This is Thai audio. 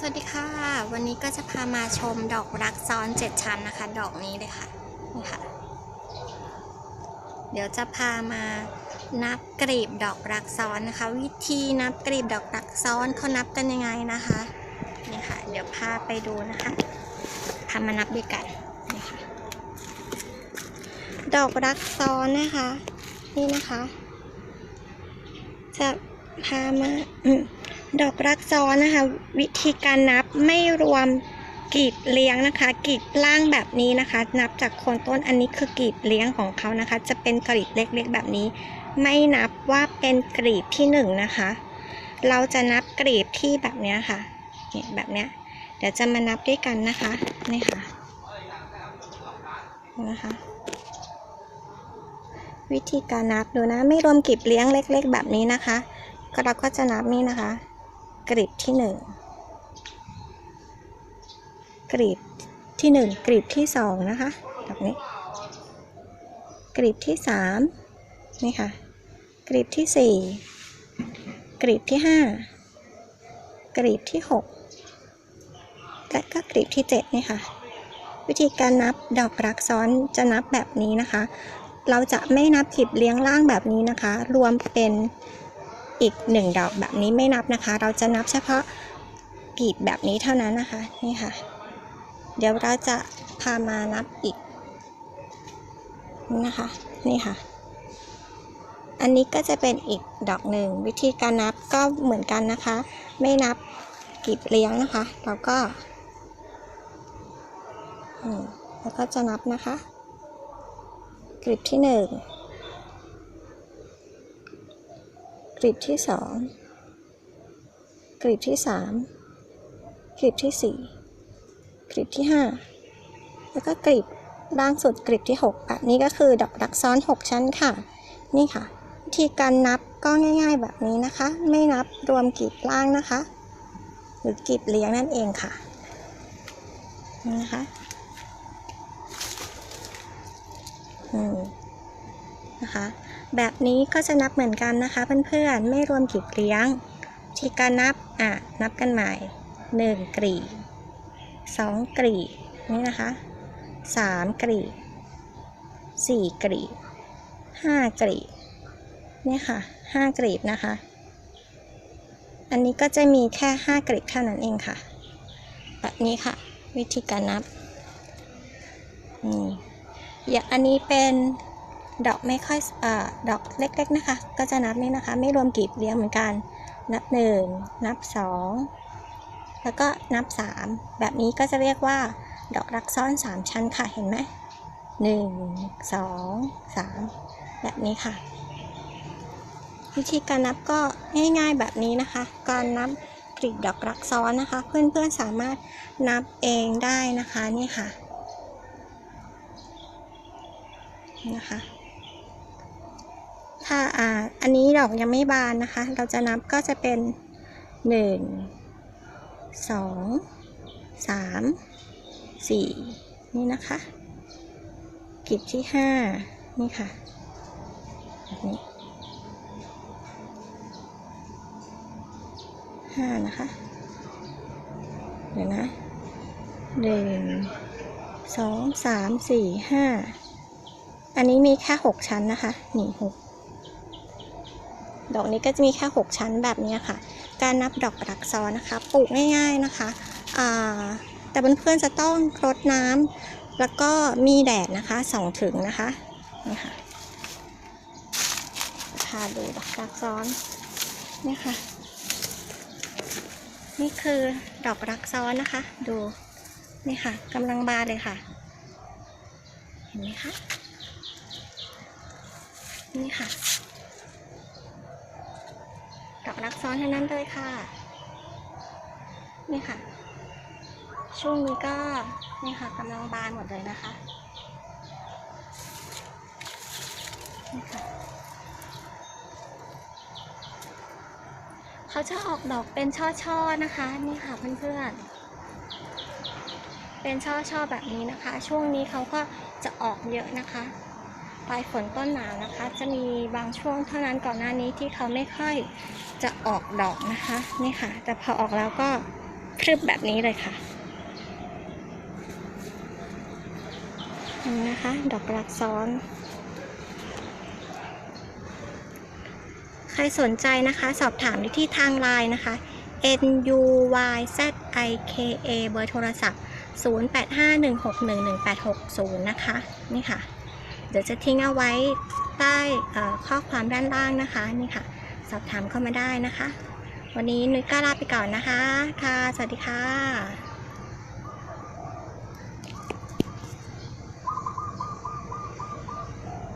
สวัสดีค่ะ วันนี้ก็จะพามาชมดอกรักซ้อนเจ็ดชั้นนะคะ ดอกนี้เลยค่ะนี่ค่ะ เดี๋ยวจะพามานับกลีบดอกรักซ้อนนะคะ วิธีนับกลีบดอกรักซ้อนเขานับกันยังไงนะคะนี่ค่ะ เดี๋ยวพาไปดูนะคะพามานับด้วยกันนี่ค่ะดอกรักซ้อนนะคะ นี่นะคะ จะพามาอื ดอกรักซ้อนนะคะ วิธีการนับไม่รวมกลีบเลี้ยงนะคะกลีบล่างแบบนี้นะคะ นับจากโคนต้นอันนี้คือกลีบเลี้ยงของเขานะคะ จะเป็นกลีบเล็กๆแบบนี้ ไม่นับว่าเป็นกลีบที่หนึ่งนะคะ เราจะนับกลีบที่แบบนี้ค่ะเนี่ยแบบเนี้ยเดี๋ยวจะมานับด้วยกันนะคะนี่ค่ะนะคะวิธีการนับดูนะ ไม่รวมกลีบเลี้ยงเล็ก ๆ แบบนี้นะคะ ก็เราก็จะนับนี่นะคะ กลีบที่หนึ่งกลีบที่หนึ่งกลีบที่สองนะคะแบบนี้กลีบที่สามนี่ค่ะกลีบที่สี่กลีบที่ห้ากลีบที่หกและก็กลีบที่เจ็ดนี่ค่ะ วิธีการนับดอกรักซ้อนจะนับแบบนี้นะคะ เราจะไม่นับกลีบเลี้ยงล่างแบบนี้นะคะ รวมเป็น อีกหนึ่งดอกแบบนี้ไม่นับนะคะ เราจะนับเฉพาะกลีบแบบนี้เท่านั้นนะคะนี่ค่ะ เดี๋ยวเราจะพามานับอีกนะคะนี่ค่ะ อันนี้ก็จะเป็นอีกดอกหนึ่งวิธีการนับก็เหมือนกันนะคะ ไม่นับกลีบเลี้ยงนะคะเราก็แล้วก็จะนับนะคะกลีบที่หนึ่ง กลีบที่สองกลีบที่สามกลีบที่สี่กลีบที่ห้าแล้วก็กลีบล่างสุดกลีบที่หกแบบนี้ก็คือดอกรักซ้อนหกชั้นค่ะ นี่ค่ะ วิธีการนับก็ง่าย ๆ แบบนี้นะคะ ไม่นับรวมกลีบล่างนะคะ หรือกลีบเลี้ยงนั่นเองค่ะนะคะอืมนะคะ แบบนี้ก็จะนับเหมือนกันนะคะเพื่อนๆ ไม่รวมกลีบเลี้ยง ทีการนับ อะ นับกันใหม่หนึ่งกลีบสองกลีบนี่นะคะสามกลีบสี่กลีบห้ากลีบนี่ค่ะห้ากลีบนะคะ อันนี้ก็จะมีแค่ห้ากลีบเท่านั้นเองค่ะ แบบนี้ค่ะ วิธีการนับอืมอย่างอันนี้เป็น ดอกไม่ค่อยเอ่อดอกเล็กๆนะคะ ก็จะนับนี่นะคะ ไม่รวมกลีบเลี้ยงเหมือนกัน นับหนึ่งนับสองแล้วก็นับสามแบบนี้ก็จะเรียกว่า ดอกรักซ้อนสามชั้นค่ะเห็นไหมหนึ่งสองสามแบบนี้ค่ะ วิธีการนับก็ง่ายๆแบบนี้นะคะ การนับกลีบดอกรักซ้อนนะคะ เพื่อนๆสามารถนับเองได้นะคะนี่ค่ะนะคะ ถ้าอ่าอันนี้ดอกยังไม่บานนะคะ เราจะนับก็จะเป็นหนึ่งสองสามสี่นี่นะคะกลีบที่ห้านี่ค่ะแบบนี้ห้านะคะ เดี๋ยวนะหนึ่งสองสามสี่ห้าอันนี้มีแค่หกชั้นนะคะ นี่หก ดอกนี้ก็จะมีแค่หกชั้นแบบนี้ค่ะ การนับดอกรักซ้อนนะคะ ปลูกง่าย ๆนะคะแต่เพื่อนๆจะต้องรดน้ำแล้วก็มีแดดนะคะส่องถึงนะคะนี่ค่ะพาดูดอกรักซ้อนนี่ค่ะ นี่คือดอกรักซ้อนนะคะ ดูนี่ค่ะกำลังบานเลยค่ะ เห็นไหมคะนี่ค่ะ ดอกรัก ซ้อนทั้งนั้นเลยค่ะ นี่ค่ะ ช่วงนี้ก็นี่ค่ะกำลังบานหมดเลยนะคะนี่ค่ะเขาจะออกดอกเป็นช่อๆนะคะ นี่ค่ะเพื่อนๆ เป็นช่อๆแบบนี้นะคะ ช่วงนี้เขาก็จะออกเยอะนะคะ ปลายฝนต้นหนาวนะคะ จะมีบางช่วงเท่านั้นก่อนหน้านี้ที่เขาไม่ค่อยจะออกดอกนะคะ นี่ค่ะ แต่พอออกแล้วก็พรึบแบบนี้เลยค่ะนไหมนะคะ ดอกรักซ้อน ใครสนใจนะคะ สอบถามได้ที่ทางไลน์นะคะ n u y z i k a เบอร์โทรศัพท์ 0851611860 นะคะ นี่ค่ะ เดี๋ยวจะทิ้งเอาไว้ใต้ข้อความด้านล่างนะคะนี่ค่ะ สอบถามเข้ามาได้นะคะ วันนี้นุ้ยก็ลาไปก่อนนะคะ ค่ะ สวัสดีค่ะ